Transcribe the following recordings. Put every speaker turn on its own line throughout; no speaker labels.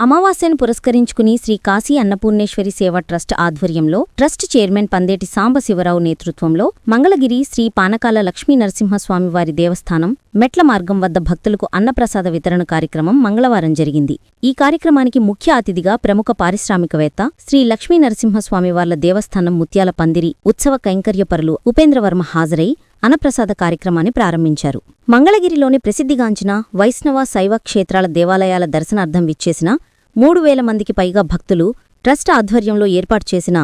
అమావాస్యను పురస్కరించుకుని శ్రీ కాశీ అన్నపూర్ణేశ్వరి సేవ ట్రస్ట్ ఆధ్వర్యంలో ట్రస్ట్ చైర్మన్ పందేటి సాంబశివరావు నేతృత్వంలో మంగళగిరి శ్రీ పానకాల లక్ష్మీ నరసింహస్వామివారి దేవస్థానం మెట్ల మార్గం వద్ద భక్తులకు అన్నప్రసాద వితరణ కార్యక్రమం మంగళవారం జరిగింది. ఈ కార్యక్రమానికి ముఖ్య అతిథిగా ప్రముఖ పారిశ్రామికవేత్త శ్రీ లక్ష్మీ నరసింహస్వామివార్ల దేవస్థానం ముత్యాల పందిరి ఉత్సవ కైంకర్యపరులు ఉపేంద్రవర్మ హాజరై అన్నప్రసాద కార్యక్రమాన్ని ప్రారంభించారు. మంగళగిరిలోని ప్రసిద్ధిగాంచిన వైష్ణవ శైవ క్షేత్రాల దేవాలయాల దర్శనార్థం విచ్చేసిన మూడు వేల మందికి పైగా భక్తులు ట్రస్ట్ ఆధ్వర్యంలో ఏర్పాటు చేసిన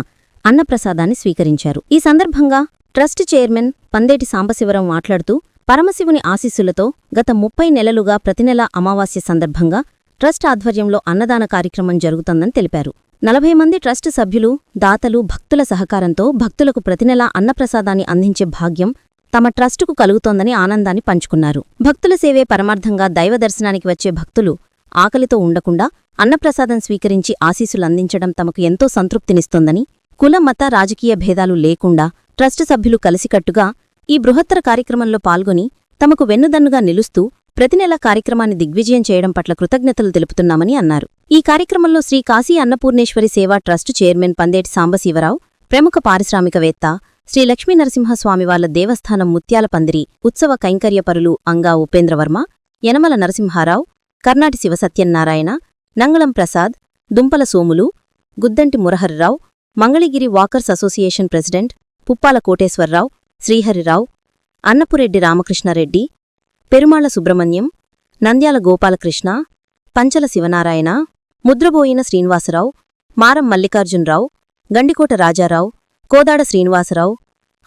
అన్నప్రసాదాన్ని స్వీకరించారు. ఈ సందర్భంగా ట్రస్ట్ చైర్మన్ పందేటి సాంబశివరం మాట్లాడుతూ పరమశివుని ఆశీస్సులతో గత ముప్పై నెలలుగా ప్రతినెలా అమావాస్య సందర్భంగా ట్రస్ట్ ఆధ్వర్యంలో అన్నదాన కార్యక్రమం జరుగుతోందని తెలిపారు. నలభై మంది ట్రస్ట్ సభ్యులు దాతలు భక్తుల సహకారంతో భక్తులకు ప్రతినెలా అన్నప్రసాదాన్ని అందించే భాగ్యం తమ ట్రస్టుకు కలుగుతోందని ఆనందాన్ని పంచుకున్నారు. భక్తుల సేవే పరమార్థంగా దైవ దర్శనానికి వచ్చే భక్తులు ఆకలితో ఉండకుండా అన్నప్రసాదం స్వీకరించి ఆశీస్సులందించడం తమకు ఎంతో సంతృప్తినిస్తోందని కుల మత రాజకీయ భేదాలు లేకుండా ట్రస్ట్ సభ్యులు కలిసికట్టుగా ఈ బృహత్తర కార్యక్రమంలో పాల్గొని తమకు వెన్నుదన్నుగా నిలుస్తూ ప్రతి నెల కార్యక్రమాన్ని దిగ్విజయం చేయడం పట్ల కృతజ్ఞతలు తెలుపుతున్నామని అన్నారు. ఈ కార్యక్రమంలో శ్రీ కాశీ అన్నపూర్ణేశ్వరి సేవా ట్రస్ట్ చైర్మన్ పందేటి సాంబశివరావు ప్రముఖ పారిశ్రామికవేత్త శ్రీ లక్ష్మీనరసింహస్వామివార్ల దేవస్థానం ముత్యాల పందిరి ఉత్సవ కైంకర్యపరులు అంగా ఉపేంద్రవర్మ Yanamala Narasimha Rao Karnati Sivasatyanarayana Nangalam Prasad Dumpala Somulu Guddanti Muraharirao Mangalagiri walkers association president Puppala Koteswararao Sriharirao Annapureddy Ramakrishnareddy Perumalla Subrahmanyam Nandyala Gopalakrishna Panchala Sivanarayana Mudraboina Srinivasarao Maram Mallikarjunarao Gandikota Rajarao Kodad Srinivasarao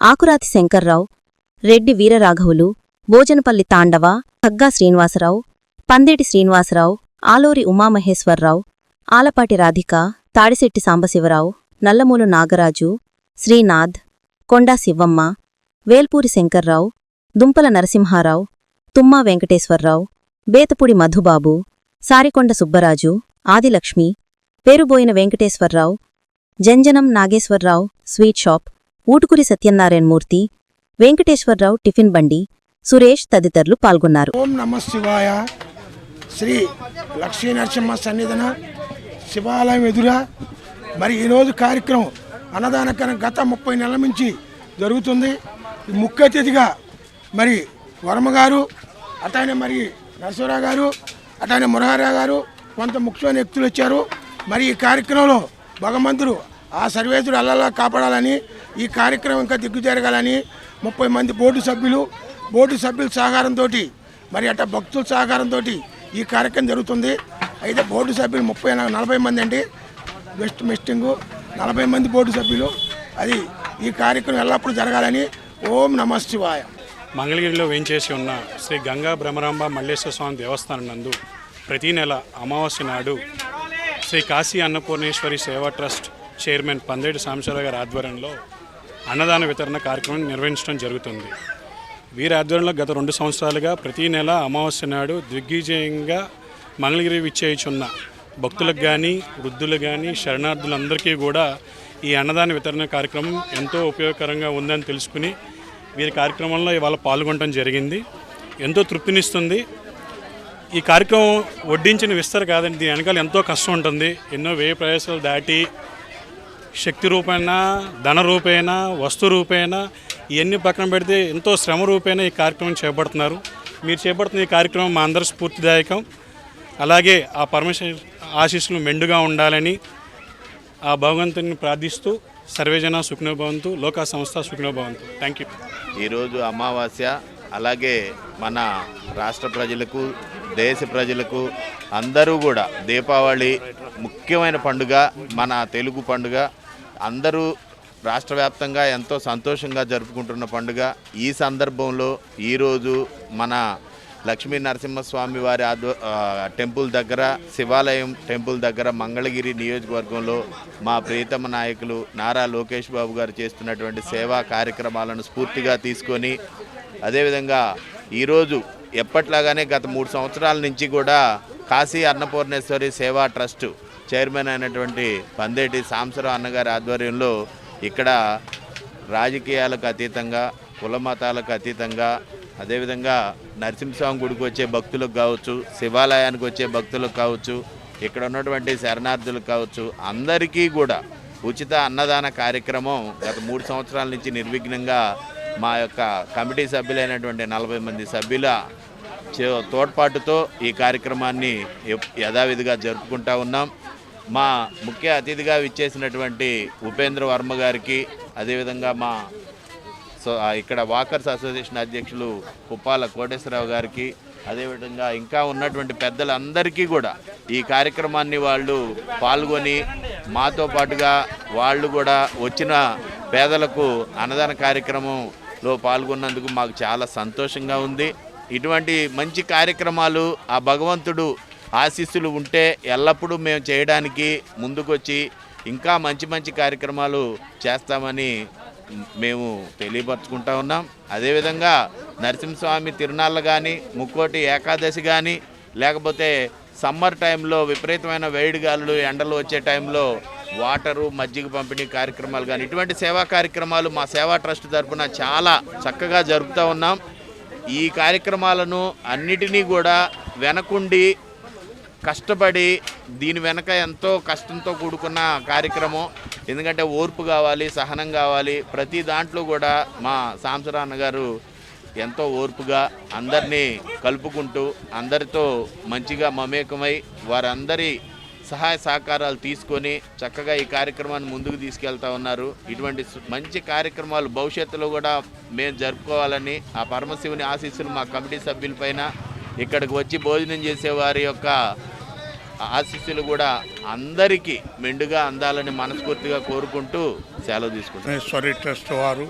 Akurathi Shankarrao Reddy వీరరాఘవులు Bhojanapalli తాండవ హగ్గా శ్రీనివాసరావు పందేటి శ్రీనివాసరావు ఆలూరి ఉమామహేశ్వరరావు ఆలపాటి రాధిక తాడిశెట్టి సాంబశివరావు నల్లమూలు నాగరాజు శ్రీనాథ్ కొండా Sivamma Velpuri Shankarrao Dumpala Narasimharao Tumma Venkateswararao Bethapudi Madhubabu Sarikonda Subbaraju Adilakshmi Peruboina Venkateswararao Janjanam Nageswararao sweet shop Utukuri Satyanarayanamurthy Venkateswararao tiffin బండి సురేష్ తదితరులు పాల్గొన్నారు.
ఓం నమ శివాయ. శ్రీ లక్ష్మీ నరసింహ సన్నిధన శివాలయం ఎదురా మరి ఈరోజు కార్యక్రమం అన్నదానకరం గత ముప్పై నెలల నుంచి జరుగుతుంది. ముఖ్య అతిథిగా మరి వర్మ గారు అతనే మరి నరసింహరావు గారు అతనే మురహారావు గారు కొంత ముఖ్యమైన వ్యక్తులు వచ్చారు. మరి ఈ కార్యక్రమంలో భగవంతుడు ఆ సర్వేతుడు అల్లల్లా కాపాడాలని ఈ కార్యక్రమం ఇంకా దిగ్గు జరగాలని ముప్పై మంది బోర్డు సభ్యులు బోర్డు సభ్యుల సహకారంతో మరి అట్ట భక్తుల సహకారంతో ఈ కార్యక్రమం జరుగుతుంది. అయితే బోర్డు సభ్యులు ముప్పై నలభై మంది అండి. వెస్ట్ మిస్టింగు నలభై మంది బోర్డు సభ్యులు. అది ఈ కార్యక్రమం ఎల్లప్పుడూ జరగాలని ఓం నమ శివాయ.
మంగళగిరిలో వేయించేసి ఉన్న శ్రీ గంగా భ్రమరాంబ మల్లేశ్వర స్వామి దేవస్థానం నందు ప్రతి నెల అమావాస్య నాడు శ్రీ కాశీ అన్నపూర్ణేశ్వరి సేవా ట్రస్ట్ చైర్మన్ పందేటి సాంబశివరావు గారి ఆధ్వర్యంలో అన్నదాన వితరణ కార్యక్రమం నిర్వహించడం జరుగుతుంది. వీరి ఆధ్వర్యంలో గత రెండు సంవత్సరాలుగా ప్రతి నెల అమావాస్య నాడు దిగ్విజయంగా మంగళగిరి విచ్చేయుచున్న భక్తులకు కానీ వృద్ధులకు కానీ శరణార్థులందరికీ కూడా ఈ అన్నదాన వితరణ కార్యక్రమం ఎంతో ఉపయోగకరంగా ఉందని తెలుసుకుని వీరి కార్యక్రమంలో ఇవాళ పాల్గొనడం జరిగింది. ఎంతో తృప్తినిస్తుంది. ఈ కార్యక్రమం వడ్డించిన విస్తర కాదండి. దీని వెనకాల ఎంతో కష్టం ఉంటుంది. ఎన్నో వ్యయ ప్రయాసాలు దాటి శక్తి రూపేణా ధన రూపేణా వస్తు రూపేణా ఇవన్నీ పక్కన పెడితే ఎంతో శ్రమ రూపేణ ఈ కార్యక్రమం చేపడుతున్నారు. మీరు చేపడుతున్న ఈ కార్యక్రమం మా అందరి స్ఫూర్తిదాయకం. అలాగే ఆ పరమేశ్వర ఆశీస్సులు మెండుగా ఉండాలని ఆ భగవంతుని ప్రార్థిస్తూ సర్వేజన సుఖనోభవంతు లోకా సంస్థ సుఖనోభవంతు థ్యాంక్ యూ
ఈరోజు అమావాస్య అలాగే మన రాష్ట్ర ప్రజలకు దేశ ప్రజలకు అందరూ కూడా దీపావళి ముఖ్యమైన పండుగ మన తెలుగు పండుగ. అందరూ రాష్ట్ర వ్యాప్తంగా ఎంతో సంతోషంగా జరుపుకుంటున్న పండుగ. ఈ సందర్భంలో ఈరోజు మన లక్ష్మీ నరసింహస్వామి వారి ఆధ్వ టెంపుల్ దగ్గర శివాలయం టెంపుల్ దగ్గర మంగళగిరి నియోజకవర్గంలో మా ప్రియతమ నాయకులు నారా లోకేష్ బాబు గారు చేస్తున్నటువంటి సేవా కార్యక్రమాలను స్ఫూర్తిగా తీసుకొని అదేవిధంగా ఈరోజు ఎప్పట్లాగానే గత మూడు సంవత్సరాల నుంచి కూడా కాశీ అన్నపూర్ణేశ్వరి సేవా ట్రస్ట్ చైర్మన్ అయినటువంటి పందేటి సాంసరావు అన్నగారి ఆధ్వర్యంలో ఇక్కడ రాజకీయాలకు అతీతంగా కుల మతాలకు అతీతంగా అదేవిధంగా నరసింహస్వామి గుడికి వచ్చే భక్తులకు కావచ్చు శివాలయానికి వచ్చే భక్తులకు కావచ్చు ఇక్కడ ఉన్నటువంటి శరణార్థులు కావచ్చు అందరికీ కూడా ఉచిత అన్నదాన కార్యక్రమం గత మూడు సంవత్సరాల నుంచి నిర్విఘ్నంగా మా యొక్క కమిటీ సభ్యులైనటువంటి నలభై మంది సభ్యుల తోడ్పాటుతో ఈ కార్యక్రమాన్ని యథావిధిగా జరుపుకుంటా ఉన్నాం. మా ముఖ్య అతిథిగా విచ్చేసినటువంటి ఉపేంద్ర వర్మ గారికి అదేవిధంగా మా సో ఇక్కడ వాకర్స్ అసోసియేషన్ అధ్యక్షులు కుప్పాల కోటేశ్వరరావు గారికి అదేవిధంగా ఇంకా ఉన్నటువంటి పెద్దలందరికీ కూడా ఈ కార్యక్రమాన్ని వాళ్ళు పాల్గొని మాతో పాటుగా వాళ్ళు కూడా వచ్చిన పేదలకు అన్నదాన కార్యక్రమంలో పాల్గొన్నందుకు మాకు చాలా సంతోషంగా ఉంది. ఇటువంటి మంచి కార్యక్రమాలు ఆ భగవంతుడు ఆశీస్సులు ఉంటే ఎల్లప్పుడూ మేము చేయడానికి ముందుకొచ్చి ఇంకా మంచి మంచి కార్యక్రమాలు చేస్తామని మేము తెలియపరచుకుంటా ఉన్నాం. అదేవిధంగా నరసింహస్వామి తిరునాళ్ళు కానీ ముక్కోటి ఏకాదశి కానీ లేకపోతే సమ్మర్ టైంలో విపరీతమైన వేడి గాలులు ఎండలు వచ్చే టైంలో వాటరు మజ్జిగ పంపిణీ కార్యక్రమాలు కానీ ఇటువంటి సేవా కార్యక్రమాలు మా సేవా ట్రస్ట్ తరపున చాలా చక్కగా జరుపుతూ ఉన్నాం. ఈ కార్యక్రమాలను అన్నిటినీ కూడా వెనకుండి కష్టపడి దీని వెనక ఎంతో కష్టంతో కూడుకున్న కార్యక్రమం. ఎందుకంటే ఓర్పు కావాలి సహనం కావాలి. ప్రతి దాంట్లో కూడా మా సాంసరాన్న గారు ఎంతో ఓర్పుగా అందరినీ కలుపుకుంటూ అందరితో మంచిగా మమేకమై వారందరి సహాయ సహకారాలు తీసుకొని చక్కగా ఈ కార్యక్రమాన్ని ముందుకు తీసుకెళ్తా ఉన్నారు. ఇటువంటి మంచి కార్యక్రమాలు భవిష్యత్తులో కూడా మేము జరుపుకోవాలని ఆ పరమశివుని ఆశీస్సులు మా కమిటీ సభ్యులపైన ఇక్కడికి వచ్చి భోజనం చేసే వారి యొక్క ఆశీస్సులు కూడా అందరికీ మెండుగా అందాలని మనస్ఫూర్తిగా కోరుకుంటూ సెలవు తీసుకుంటాం
ట్రస్ట్ వారు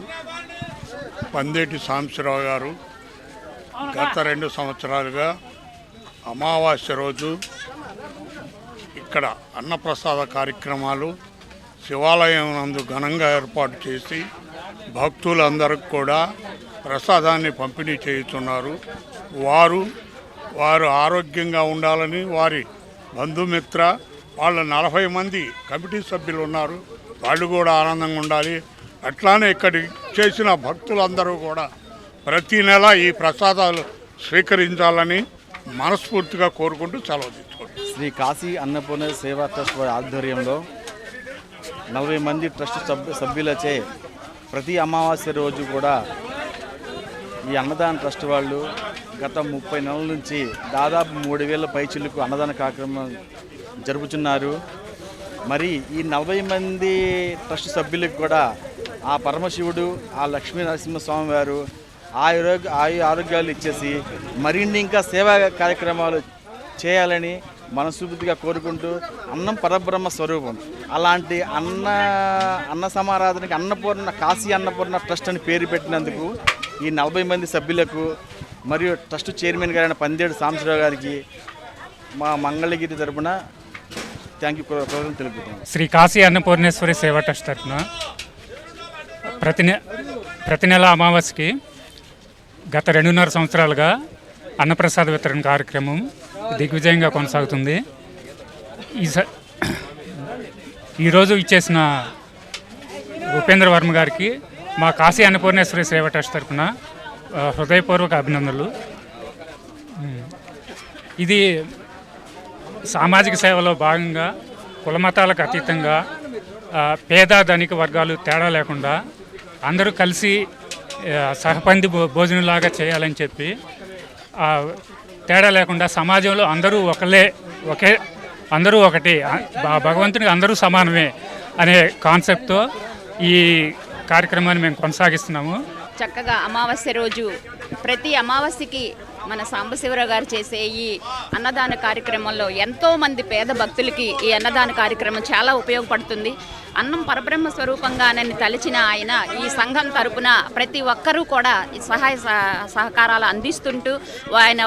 పందేటి సాంబశివరావు గారు గత రెండు సంవత్సరాలుగా అమావాస్య రోజు ఇక్కడ అన్నప్రసాద కార్యక్రమాలు శివాలయం నందు ఘనంగా ఏర్పాటు చేసి భక్తులందరికి కూడా ప్రసాదాన్ని పంపిణీ చేయుతున్నారు. వారు వారు ఆరోగ్యంగా ఉండాలని వారి బంధుమిత్ర వాళ్ళ నలభై మంది కమిటీ సభ్యులు ఉన్నారు. వాళ్ళు కూడా ఆనందంగా ఉండాలి. అట్లానే ఇక్కడ చేసిన భక్తులందరూ కూడా ప్రతి నెల ఈ ప్రసాదాలు స్వీకరించాలని మనస్ఫూర్తిగా కోరుకుంటూ సెలవు
శ్రీ కాశీ అన్నపూర్ణ సేవా ట్రస్ట్ వారి ఆధ్వర్యంలో నలభై మంది ట్రస్ట్ సభ్యు సభ్యులచే ప్రతి అమావాస్య రోజు కూడా ఈ అన్నదాన ట్రస్ట్ వాళ్ళు గత ముప్పై నెలల నుంచి దాదాపు మూడు వేల పైచిలకు అన్నదాన కార్యక్రమం జరుపుతున్నారు మరి ఈ నలభై మంది ట్రస్ట్ సభ్యులకు కూడా ఆ పరమశివుడు ఆ లక్ష్మీ నరసింహస్వామి వారు ఆయురోగ్య ఆయు ఆరోగ్యాలు ఇచ్చేసి మరిన్ని ఇంకా సేవా కార్యక్రమాలు చేయాలని మనస్ఫూర్తిగా కోరుకుంటూ అన్నం పరబ్రహ్మ స్వరూపం. అలాంటి అన్న అన్న సమారాధనకి అన్నపూర్ణ కాశీ అన్నపూర్ణ ట్రస్ట్ అని పేరు పెట్టినందుకు ఈ నలభై మంది సభ్యులకు మరియు ట్రస్ట్ చైర్మన్ గారైన పందేడు సాంబశివరావు గారికి మా మంగళగిరి తరపున థ్యాంక్ యూ కృతజ్ఞతలు తెలుపుతున్నాం.
శ్రీ కాశీ అన్నపూర్ణేశ్వరి సేవా ట్రస్ట్ తరఫున ప్రతి నె ప్రతి నెల అమావాస్యకి గత రెండున్నర సంవత్సరాలుగా అన్నప్రసాద వితరణ కార్యక్రమం దిగ్విజయంగా కొనసాగుతుంది. ఈ స ఈరోజు ఇచ్చేసిన ఉపేంద్ర వర్మ గారికి మా కాశీ అన్నపూర్ణేశ్వరి సేవ ట్రస్ట్ తరఫున హృదయపూర్వక అభినందనలు. ఇది సామాజిక సేవలో భాగంగా కులమతాలకు అతీతంగా పేద ధనిక వర్గాలు తేడా లేకుండా అందరూ కలిసి సహపంది భో భోజనంలాగా చేయాలని చెప్పి తేడా లేకుండా సమాజంలో అందరూ ఒకలే ఒకే అందరూ ఒకటి భగవంతునికి అందరూ సమానమే అనే కాన్సెప్ట్తో ఈ కార్యక్రమాన్ని మేము కొనసాగిస్తున్నాము.
చక్కగా అమావాస్య రోజు ప్రతి అమావాస్యకి మన సాంబశివరావు గారు చేసే ఈ అన్నదాన కార్యక్రమంలో ఎంతో మంది పేద భక్తులకి ఈ అన్నదాన కార్యక్రమం చాలా ఉపయోగపడుతుంది. అన్నం పరబ్రహ్మ స్వరూపంగానని తలిచిన ఆయన ఈ సంఘం తరపున ప్రతి ఒక్కరూ కూడా ఈ సహాయ సహకారాలు అందిస్తుంటూ ఆయన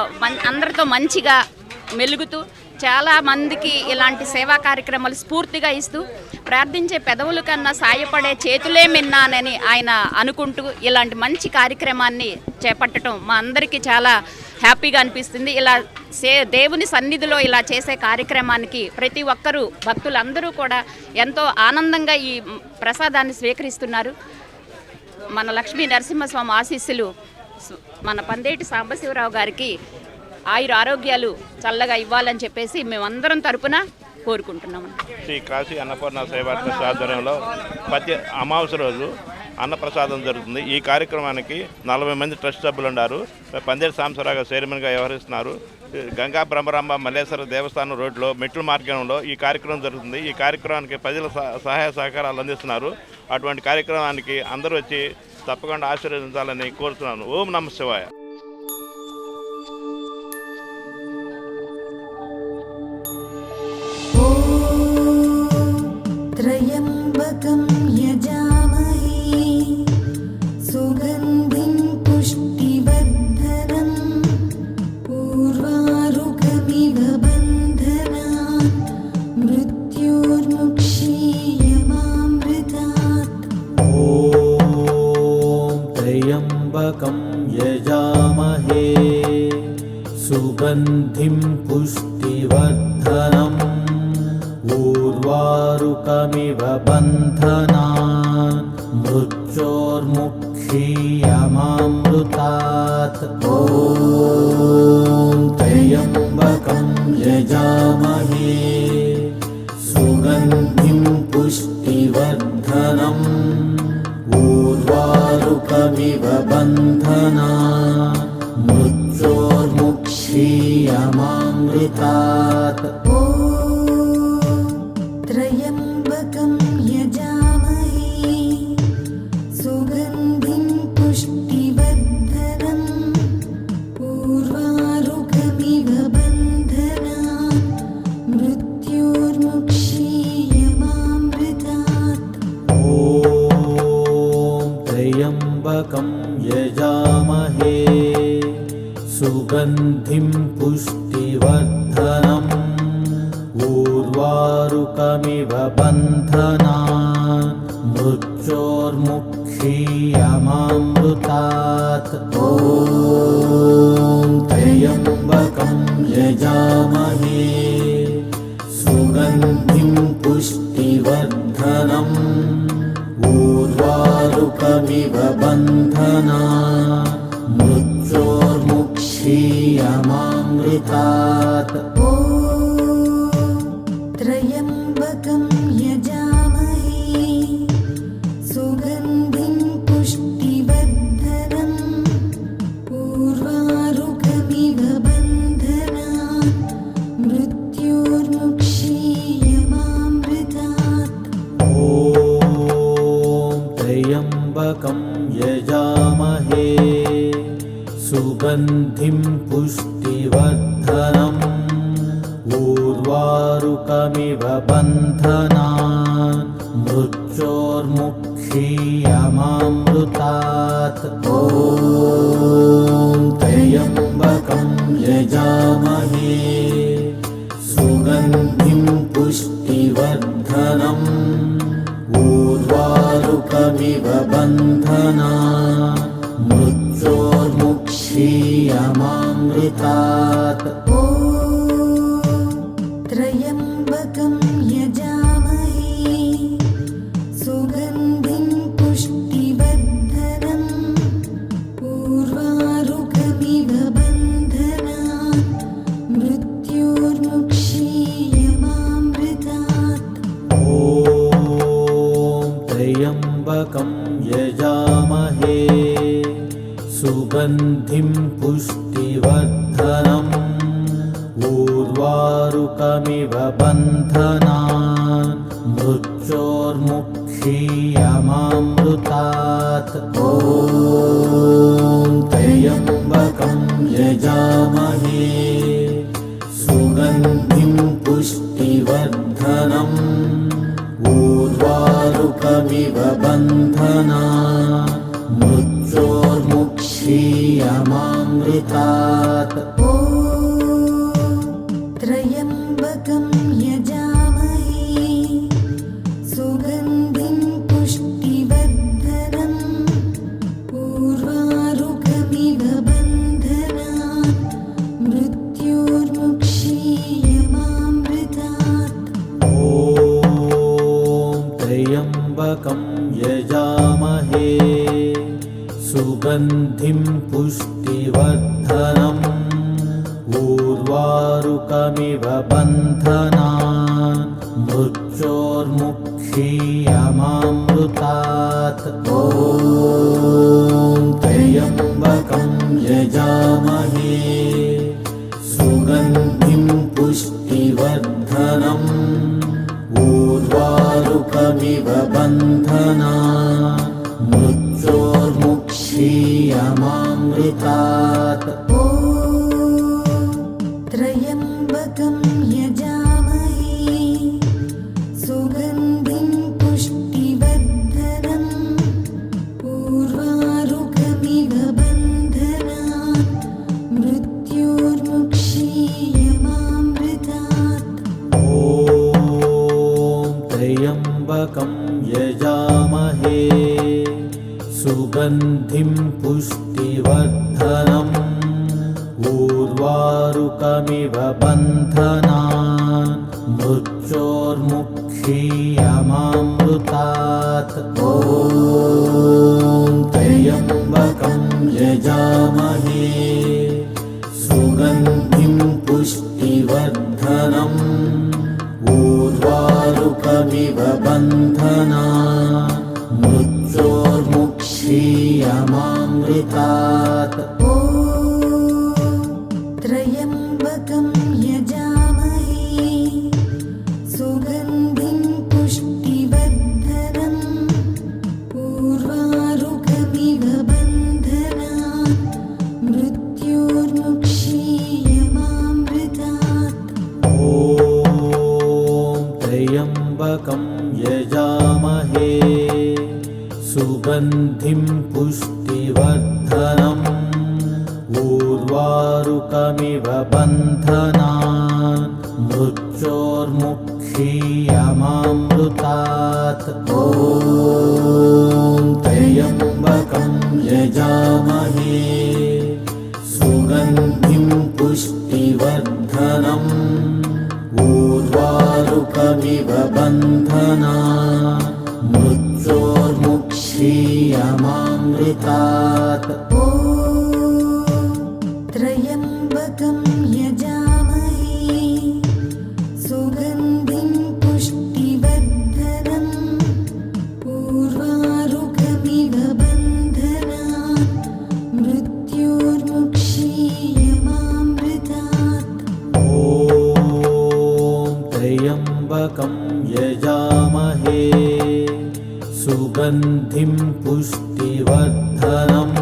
అందరితో మంచిగా మెలుగుతూ చాలా మందికి ఇలాంటి సేవా కార్యక్రమాలు స్ఫూర్తిగా ఇస్తూ ప్రార్థించే పెదవుల కన్నా సాయపడే చేతులే మిన్నానని ఆయన అనుకుంటూ ఇలాంటి మంచి కార్యక్రమాన్ని చేపట్టడం మా అందరికీ చాలా హ్యాపీగా అనిపిస్తుంది. ఇలా సే దేవుని సన్నిధిలో ఇలా చేసే కార్యక్రమానికి ప్రతి ఒక్కరూ భక్తులందరూ కూడా ఎంతో ఆనందంగా ఈ ప్రసాదాన్ని స్వీకరిస్తున్నారు. మన లక్ష్మీ నరసింహస్వామి ఆశీస్సులు మన పందేటి సాంబశివరావు గారికి ఆయుర ఆరోగ్యాలు చల్లగా ఇవ్వాలని చెప్పేసి మేమందరం తరపున కోరుకుంటున్నాము
శ్రీ కాశీ అన్నపూర్ణ సేవా ఆధ్వర్యంలో ప్రతి అమావాస్య రోజు అన్నప్రసాదం జరుగుతుంది ఈ కార్యక్రమానికి నలభై మంది ట్రస్ట్ సభ్యులు ఉన్నారు పందేరు సాంబశివరావు గారు చైర్మన్గా వ్యవహరిస్తున్నారు గంగా బ్రహ్మరాంబ మల్లేశ్వర దేవస్థానం రోడ్లో మెట్ల మార్గంలో ఈ కార్యక్రమం జరుగుతుంది ఈ కార్యక్రమానికి ప్రజల సహ- సహాయ సహకారాలు అందిస్తున్నారు అటువంటి కార్యక్రమానికి అందరూ వచ్చి తప్పకుండా ఆశీర్వదించాలని కోరుతున్నాను ఓం నమ శివాయ
त्र्यम्बकं यजामहे सुगन्धिं पुष्टिवर्धनम्
ऊर्वारुकमिव बन्धना मृत्योर्मुक्षीयमामृतात्
सुगन्धिं पुष्टिवर्धनम्
ऊर्वारुकमिव बन्धनान् मृत्योर्मुक्षीयमामृतात् ॐ त्र्यम्बकं यजामहे। सुगन्धिं पुष्टिवर्धनम् ऊर्वारुकमिव बन्धना
तात सुगन्धिं पुष्टिवर्धनम्
ऊर्वारुकमिव बन्धनान् मृत्योर्मुक्षीयमामृतात्। ॐ त्र्यम्बकं यजामहे। सुगन्धिं पुष्टिवर्धनम् ऊर्वारुकमिव बन्धना मृत्योर्मुक्षीयमामृतात्
त्र्यम्बकं यजामहे सुगन्धिं पुष्टिवर्धनम् पूर्वारुकमिव बन्धनात् मृत्योर्मुक्षीयमामृतात्।
ॐ त्र्यम्बकं यजामहे सुगन्धिं पुष्टिवर्धनम् ऊर्वारुकमिव ॐ त्र्यम्बकं यजामहे सुगन्धिं पुष्टिवर्धनम् ऊर्वारुकमिव बन्धनान् सुगन्धिं पुष्टिवर्धनम् ऊर्वारुकमिव बन्धनान् मृत्योर्मुक्षीयमामृतात्
ॐ त्र्यम्बकं यजामहे। सुगन्धिं पुष्टिवर्धनम्
ऊर्वारुकमिव बन्धनान् অমৃতাত बन्धनम् ऊर्वारुकमिव बन्धना। मृत्योर्मुक्षीयमामृतात्।
सुगन्धिं पुष्टिवर्धनम्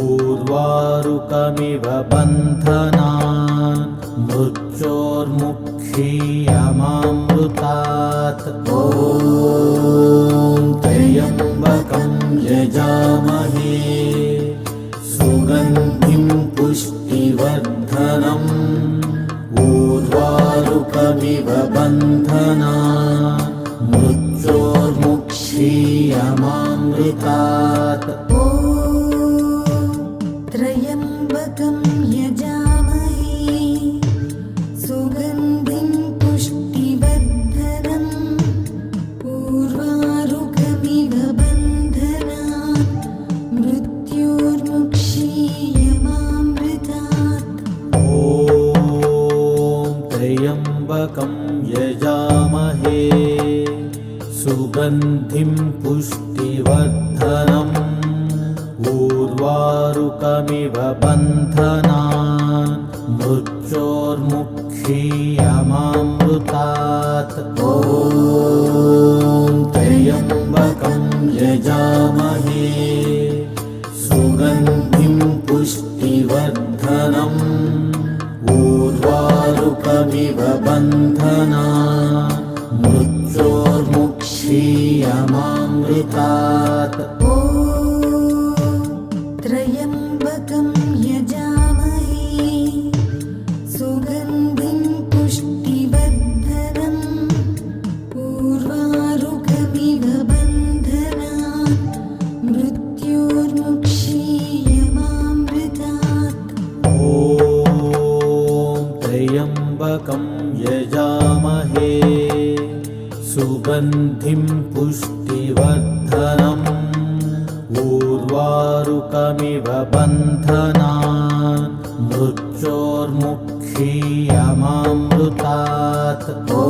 ऊर्वारुकमिव बन्धनान् मृत्योर्मुक्षीयमामृतात् ॐ त्र्यम्बकं यजामहे। सुगन्धिं पुष्टिवर्धनम् ऊर्वारुकमिव बन्धनान् मृत्योर्मुक्षीयमामृतात्
वर्धनम्
पूर्वारुपमिव बन्धना। मृत्रोर्मुक्षीयमामृतात् सुगन्धिं पुष्टिवर्धनम् ऊर्वारुकमिव मृत्योर्मुक्षीयमामृतात् ॐ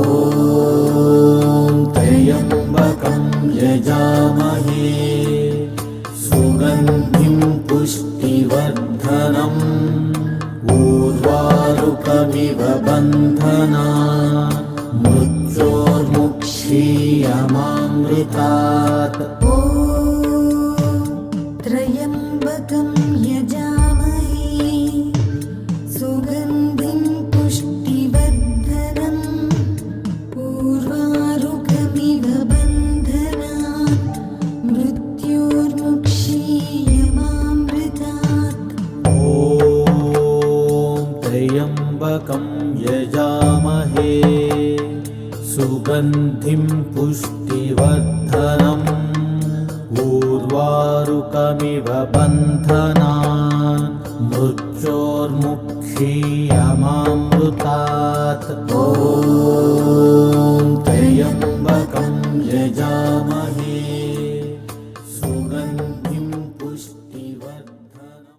त्र्यम्बकं यजामहे सुगन्धिं पुष्टिवर्धनम् ऊर्वारुकमिव बन्धना ीयमामृतात्